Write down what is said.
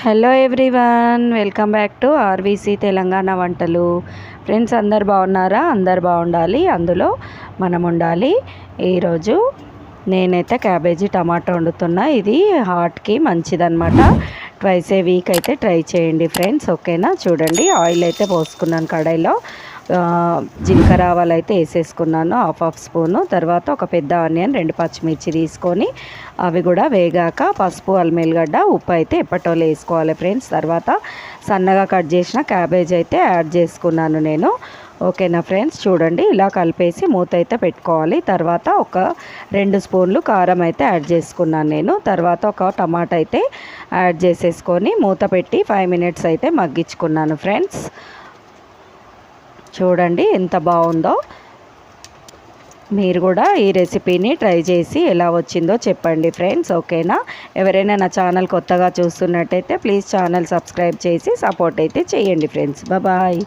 Hello everyone welcome back to RVC Telangana వంటలు. Friends అందరు బాగున్నారా? అందరు బాగుండాలి. అందులో మనం ఉండాలి. ఈరోజు నేనైతే క్యాబేజీ టమాటా వండుతున్నా. ఇది హార్ట్కి మంచిదన్నమాట. ట్వైస్ ఏ వీక్ అయితే ట్రై చేయండి ఫ్రెండ్స్ ఓకేనా చూడండి ఆయిల్ అయితే పోసుకున్నాను కడాయిలో. జీలకర్ర ఆవాలు అయితే వేసేసుకున్నాను హాఫ్ హాఫ్ స్పూను. తర్వాత ఒక పెద్ద ఆనియన్ రెండు పచ్చిమిర్చి తీసుకొని అవి కూడా వేగాక పసుపు అల్మేలుగడ్డ ఉప్పు అయితే ఎప్పటోలు వేసుకోవాలి ఫ్రెండ్స్. తర్వాత సన్నగా కట్ చేసిన క్యాబేజ్ అయితే యాడ్ చేసుకున్నాను నేను. ఓకేనా ఫ్రెండ్స్? చూడండి ఇలా కలిపేసి మూత అయితే పెట్టుకోవాలి. తర్వాత ఒక రెండు స్పూన్లు కారం అయితే యాడ్ చేసుకున్నాను నేను. తర్వాత ఒక టమాటా అయితే యాడ్ చేసేసుకొని మూత పెట్టి ఫైవ్ మినిట్స్ అయితే మగ్గించుకున్నాను ఫ్రెండ్స్. చూడండి ఎంత బాగుందో. మీరు కూడా ఈ రెసిపీని ట్రై చేసి ఎలా వచ్చిందో చెప్పండి ఫ్రెండ్స్ ఓకేనా? ఎవరైనా నా ఛానల్ కొత్తగా చూస్తున్నట్టయితే ప్లీజ్ ఛానల్ సబ్స్క్రైబ్ చేసి సపోర్ట్ అయితే చేయండి ఫ్రెండ్స్. బాయ్